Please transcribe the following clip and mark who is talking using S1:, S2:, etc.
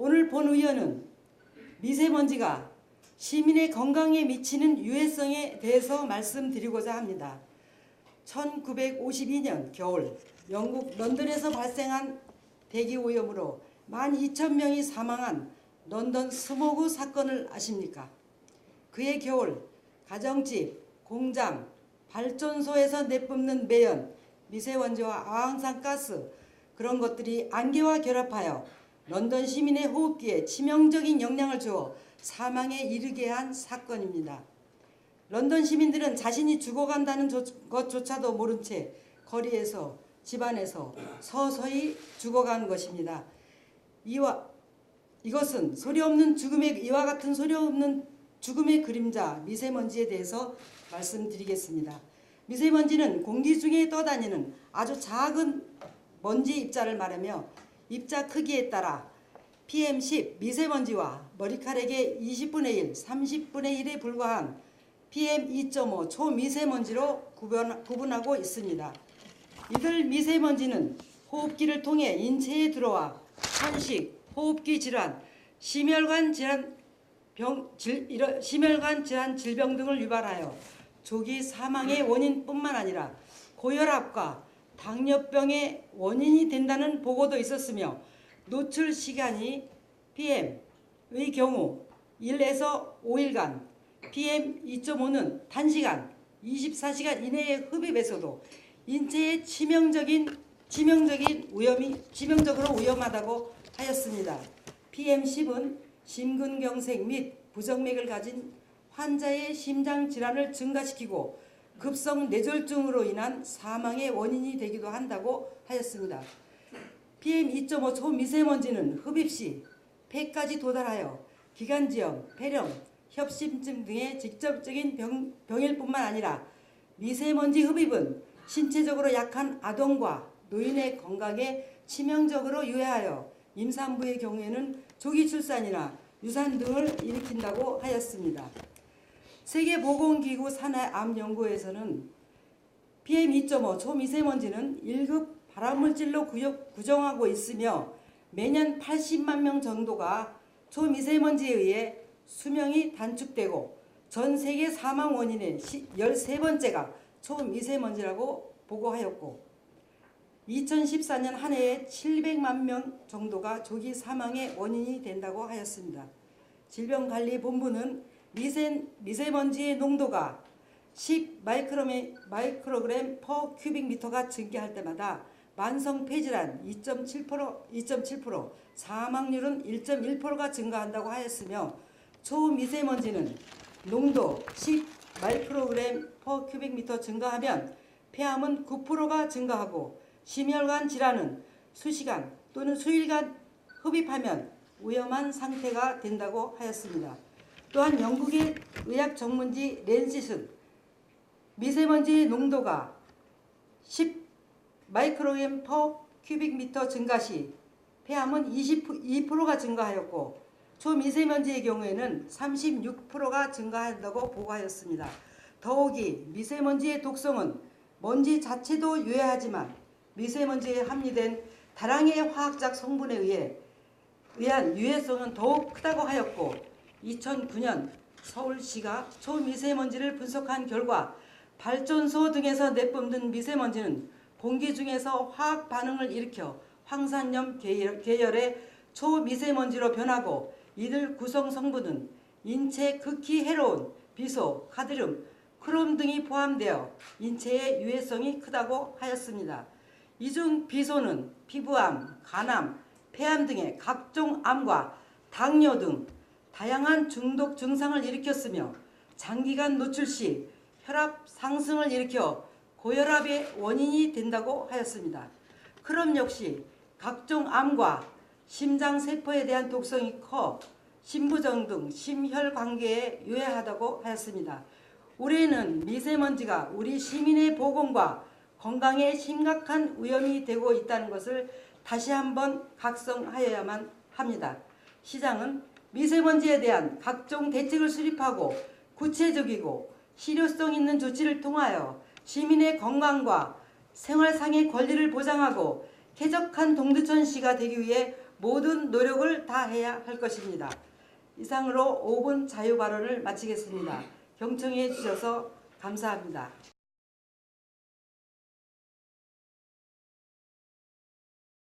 S1: 오늘 본 의원은 미세먼지가 시민의 건강에 미치는 유해성에 대해서 말씀드리고자 합니다. 1952년 겨울 영국 런던에서 발생한 대기 오염으로 12,000명이 사망한 런던 스모그 사건을 아십니까? 그해 겨울 가정집, 공장, 발전소에서 내뿜는 매연, 미세먼지와 아황산가스 그런 것들이 안개와 결합하여 런던 시민의 호흡기에 치명적인 영향을 주어 사망에 이르게 한 사건입니다. 런던 시민들은 자신이 죽어간다는 조- 것조차도 모른 채 거리에서 집안에서 서서히 죽어간 것입니다. 이와 이것은 소리 없는 죽음의 이와 같은 소리 없는 죽음의 그림자 미세먼지에 대해서 말씀드리겠습니다. 미세먼지는 공기 중에 떠다니는 아주 작은 먼지 입자를 말하며 입자 크기에 따라 PM10 미세먼지와 머리카락의 20분의 1, 30분의 1에 불과한 PM2.5 초미세먼지로 구분, 구분하고 있습니다. 이들 미세먼지는 호흡기를 통해 인체에 들어와 한식, 호흡기 질환, 심혈관 질환 병, 질, 이런 심혈관 질환 질병 등을 유발하여 조기 사망의 원인뿐만 아니라 고혈압과 당뇨병의 원인이 된다는 보고도 있었으며 노출 시간이 PM의 경우 1에서 5일간 PM2.5는 단시간 24시간 이내의 흡입에서도 인체에 치명적인 치명적인 위험이 치명적으로 위험하다고 하였습니다. PM10은 심근경색 및 부정맥을 가진 환자의 심장 질환을 증가시키고 급성 뇌졸중으로 인한 사망의 원인이 되기도 한다고 하였습니다. PM2.5 초미세먼지는 흡입 시 폐까지 도달하여 기관지염, 폐렴, 협심증 등의 직접적인 병, 병일 뿐만 아니라 미세먼지 흡입은 신체적으로 약한 아동과 노인의 건강에 치명적으로 유해하여 임산부의 경우에는 조기 출산이나 유산 등을 일으킨다고 하였습니다. 세계보건기구 산하 암연구에서는 PM2.5 초미세먼지는 1급 발암물질로 구정하고 있으며 매년 80만 명 정도가 초미세먼지에 의해 수명이 단축되고 전 세계 사망 원인의 13번째가 초미세먼지라고 보고하였고 2014년 한 해에 700만 명 정도가 조기 사망의 원인이 된다고 하였습니다. 질병관리본부는 미세, 미세먼지의 농도가 10 마이크로메, 마이크로그램 퍼 큐빅 미터가 증가할 때마다 만성 폐질환 2.7%, 2.7%, 사망률은 1.1%가 증가한다고 하였으며 초미세먼지는 농도 10 마이크로그램 퍼 큐빅 미터 증가하면 폐암은 9%가 증가하고 심혈관 질환은 수시간 또는 수일간 흡입하면 위험한 상태가 된다고 하였습니다. 또한 영국의 의학 전문지 렌시슨 미세먼지 농도가 10 마이크로그램 퍼 큐빅 미터 증가 시 폐암은 22%가 증가하였고 초미세먼지의 경우에는 36%가 증가한다고 보고하였습니다. 더욱이 미세먼지의 독성은 먼지 자체도 유해하지만 미세먼지에 함유된 다량의 화학적 성분에 의해 의한 유해성은 더욱 크다고 하였고 2009년 서울시가 초미세먼지를 분석한 결과 발전소 등에서 내뿜는 미세먼지는 공기 중에서 화학 반응을 일으켜 황산염 계열- 계열의 초미세먼지로 변하고 이들 구성 성분은 인체 극히 해로운 비소, 카드뮴, 크롬 등이 포함되어 인체의 유해성이 크다고 하였습니다. 이 중 비소는 피부암, 간암, 폐암 등의 각종 암과 당뇨 등 다양한 중독 증상을 일으켰으며 장기간 노출 시 혈압 상승을 일으켜 고혈압의 원인이 된다고 하였습니다. 크롬 역시 각종 암과 심장 세포에 대한 독성이 커 심부정 등 심혈 관계에 유해하다고 하였습니다. 올해는 미세먼지가 우리 시민의 보건과 건강에 심각한 위험이 되고 있다는 것을 다시 한번 각성하여야만 합니다. 시장은 미세먼지에 대한 각종 대책을 수립하고 구체적이고 실효성 있는 조치를 통하여 시민의 건강과 생활상의 권리를 보장하고 쾌적한 동두천시가 되기 위해 모든 노력을 다해야 할 것입니다. 이상으로 5분 자유 발언을 마치겠습니다. 경청해 주셔서 감사합니다.